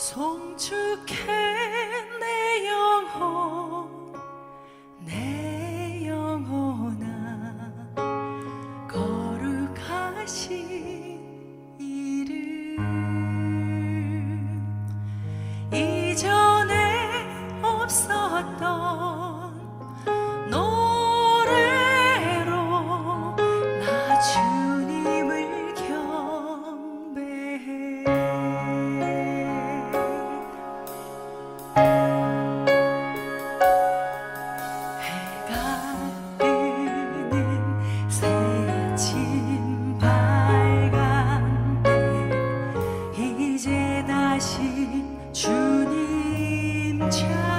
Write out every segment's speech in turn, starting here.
송축해 내 영혼 내 영혼아. 거룩하신 이름. 이전에 없었던 Tr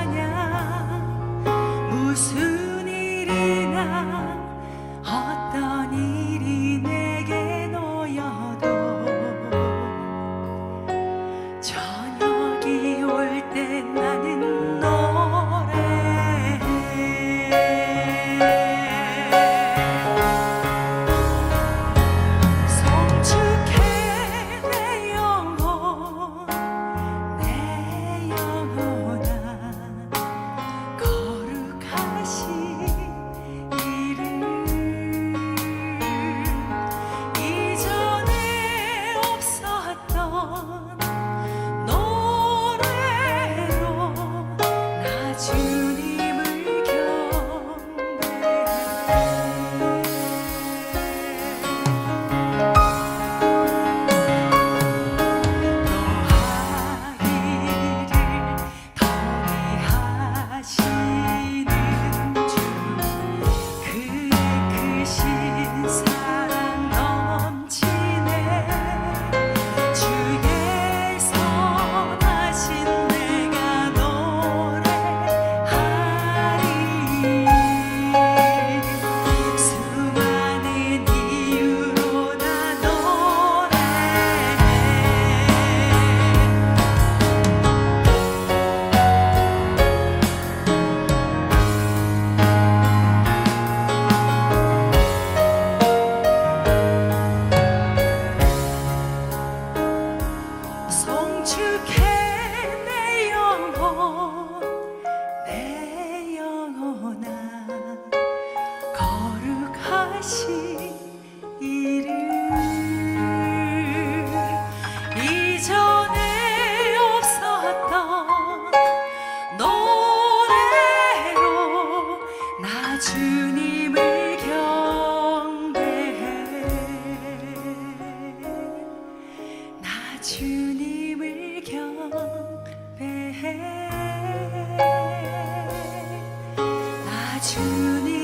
주님을 경배해. 나 주님을 경배해. 나 주님